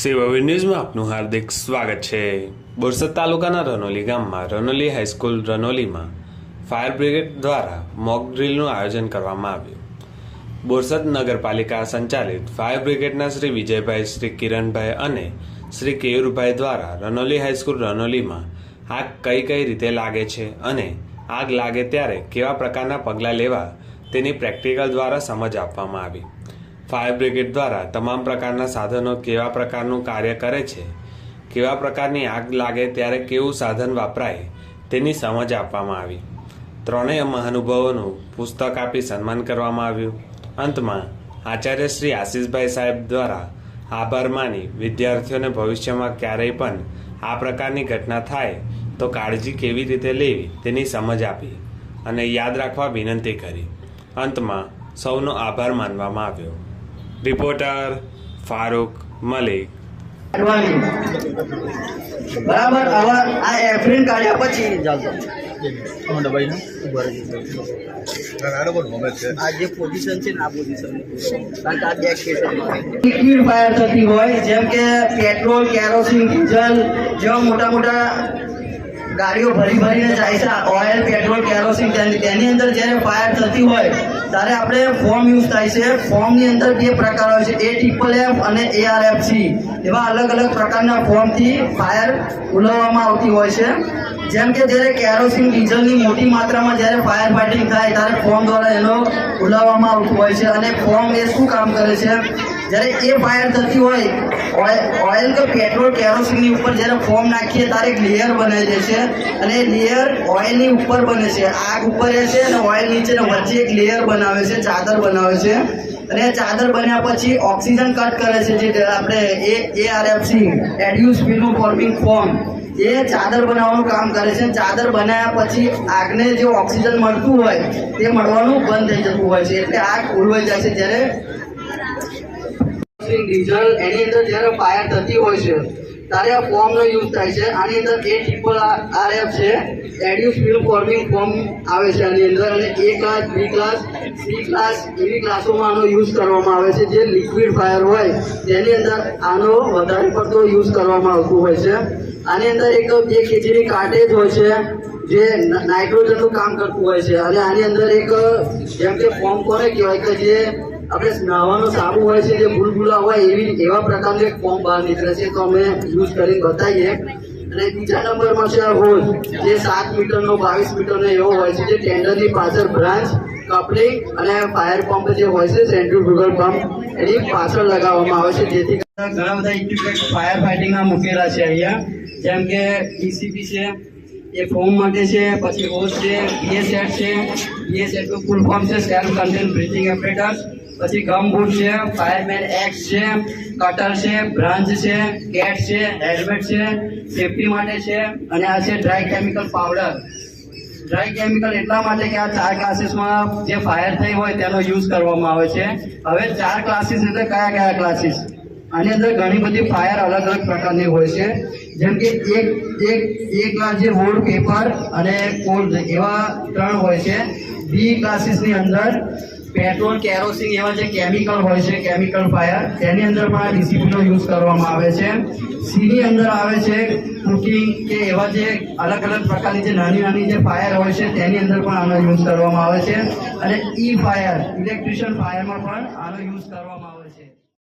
સેવા ન્યૂઝમાં આપનું હાર્દિક સ્વાગત છે. બોરસદ તાલુકાના રનોલી ગામમાં, રનોલી હાઈસ્કૂલ રનોલીમાં ફાયર બ્રિગેડ દ્વારા મોક ડ્રીલનું આયોજન કરવામાં આવ્યું. બોરસદ નગરપાલિકા સંચાલિત ફાયર બ્રિગેડના શ્રી વિજયભાઈ, શ્રી કિરણભાઈ અને શ્રી કેયુરભાઈ દ્વારા રનોલી હાઈસ્કૂલ રનોલીમાં આગ કઈ કઈ રીતે લાગે છે અને આગ લાગે ત્યારે કેવા પ્રકારના પગલાં લેવા તેની પ્રેક્ટિકલ દ્વારા સમજ આપવામાં આવી. ફાયર બ્રિગેડ દ્વારા તમામ પ્રકારના સાધનો કેવા પ્રકારનું કાર્ય કરે છે, કેવા પ્રકારની આગ લાગે, ત્યારે કેવું સાધન વાપરાય, તેની સમજ આપવામાં આવી. ત્રણેય મહાનુભાવોનું પુસ્તક આપી સન્માન કરવામાં આવ્યું. અંતમાં, આચાર્ય શ્રી આશીષભાઈ સાહેબ દ્વારા આભાર માની વિદ્યાર્થીઓને ભવિષ્યમાં ક્યારેય પણ આ પ્રકારની ઘટના થાય, તો કાળજી કેવી રીતે લેવી, તેની સમજ આપી અને યાદ રાખવા વિનંતી કરી. અંતમાં, સૌનો આભાર માનવામાં આવ્યો. રિપોર્ટર ફારૂક મલિક. બરાબર હવે આ એફ્રિન કાઢ્યા પછી આ જે પોઝિશન છે ને આ પોઝિશન કારણ કે આ બે લિક્વિડ ફાયર થતી હોય જેમ કે પેટ્રોલ કેરોસીન ડીઝલ જેવા મોટા મોટા ગાડીઓ ભરી ભરીને જાય છે ઓઇલ પેટ્રોલ કેરોસીન તેની તેની અંદર જ્યારે ફાયર થતી હોય ત્યારે આપણે ફોર્મ યુઝ થાય છે. ફોર્મની અંદર બે પ્રકાર હોય છે. એ ટ્રિપલ એફ અને એ આર એફ સી એવા અલગ અલગ પ્રકારના ફોર્મથી ફાયર ઉલાવવામાં આવતી હોય છે. જેમ કે જ્યારે કેરોસીન ડીઝલની મોટી માત્રામાં જ્યારે ફાયર ફાઇટિંગ થાય, ત્યારે ફોર્મ દ્વારા એનો ઉલાવવામાં આવતું હોય છે. અને ફોર્મ એ શું કામ કરે છે? જ્યારે એ ફાયર થતી હોય ઓઇલ કે પેટ્રોલ કેરોસીનની ઉપર જ્યારે ફોર્મ નાખીએ, ત્યારે એક લેયર બનાવી છે અને એ લેયર ઓઇલની ઉપર બને છે. આગ ઉપર એ છે અને ઓઇલ નીચે વચ્ચે એક લેયર બનાવે છે, ચાદર બનાવે છે. અને ચાદર બન્યા પછી ઓક્સિજન કટ કરે છે, જે આપણે એ એ આર એફ સી એડ્યુસ ફિલ્મ ફોર્મિંગ ફોર્મ એ ચાદર બનાવવાનું કામ કરે છે. ચાદર બનાવ્યા પછી આગને જે ઓક્સિજન મળતું હોય, તે મળવાનું બંધ થઈ જતું હોય છે. એટલે આગ ઉલવાઈ જાય છે. જ્યારે ડીઝલ એની અંદર જ્યારે ફાયર થતી હોય છે, ત્યારે આ ફોર્મનો યુઝ થાય છે. આની અંદર એ ટ્રિપલ આર એફ છે એડ્યુસ ફિલ્મ ફોર્મિંગ ફોર્મ આવે છે આની અંદર, અને A class B class C class એવી ક્લાસોમાં આનો યુઝ કરવામાં આવે છે, જે લિક્વિડ ફાયર હોય તેની અંદર આનો વધારે પડતો યુઝ કરવામાં આવતું હોય છે. આની અંદર એક બે કેજીની કાર્ટેજ હોય છે, જે નાઇટ્રોજનનું કામ કરતું હોય છે. અને આની અંદર એક, જેમ કે ફોર્મ કોને કહેવાય કે જે આપણે નાવાનો સાબુ હોય છે જે બુલબુલા હોય એવી એવા પ્રકારનું એક ફોર્મ બહાર નીકળે છે, તો અમે યુઝ કરીને બતાવીએ. અને બીજા નંબરમાં છે હોલ જે સાત મીટરનો, બાવીસ મીટરનો એવો હોય છે, જે ટેન્ડરની પાછળ બ્રાન્ચ કપલિંગ અને ફાયર પંપ જે હોય છે સેન્ટ્રીફ્યુગલ પંપ એની પાછળ લગાવવામાં આવે છે, જેથી ઘણા બધા ઇક્વિપમેન્ટ ફાયર ફાઇટિંગના મૂકેલા છે અહીંયા. જેમ કે ઈસીપી છે, એ ફોર્મ માટે છે, પછી હોસ છે બીએસએટ છે બીએ સેટનું ફૂલ ફોર્મ છે સેલ્ફ કન્ટેન બ્રિથિંગ એપરેટર્સ પછી ગમ બૂટ છે, ફાયરમેન એક્સ છે, કટર છે બ્રાન્ચ છે, કેટ છે, હેલ્મેટ છે, સેફટી માટે છે, અને આ છે dry chemical powder dry chemical એટલા માટે કે આ ચાર ક્લાસીસમાં જે ફાયર થઈ હોય તેનો યુઝ કરવામાં આવે છે. હવે ચાર ક્લાસીસ એટલે કયા કયા ક્લાસીસ આની અંદર ઘણી બધી ફાયર અલગ અલગ પ્રકારની હોય છે. જેમ કે એક એક એક જે હોલ્ડ પેપર અને કોલ્ડ એવા ત્રણ હોય છે. બી ક્લાસીસની અંદર પેટ્રોલ, કેરોસીન એવા જે કેમિકલ હોય છે, કેમિકલ ફાયર, તેની અંદર પણ આ ડીસીપીનો યુઝ કરવામાં આવે છે. સીની અંદર આવે છે કુકિંગ કે એવા જે અલગ અલગ પ્રકારની જે નાની નાની જે ફાયર હોય છે, તેની અંદર પણ આનો યુઝ કરવામાં આવે છે. અને ઈ ફાયર, ઇલેક્ટ્રિશિયન ફાયરમાં પણ આનો યુઝ કરવામાં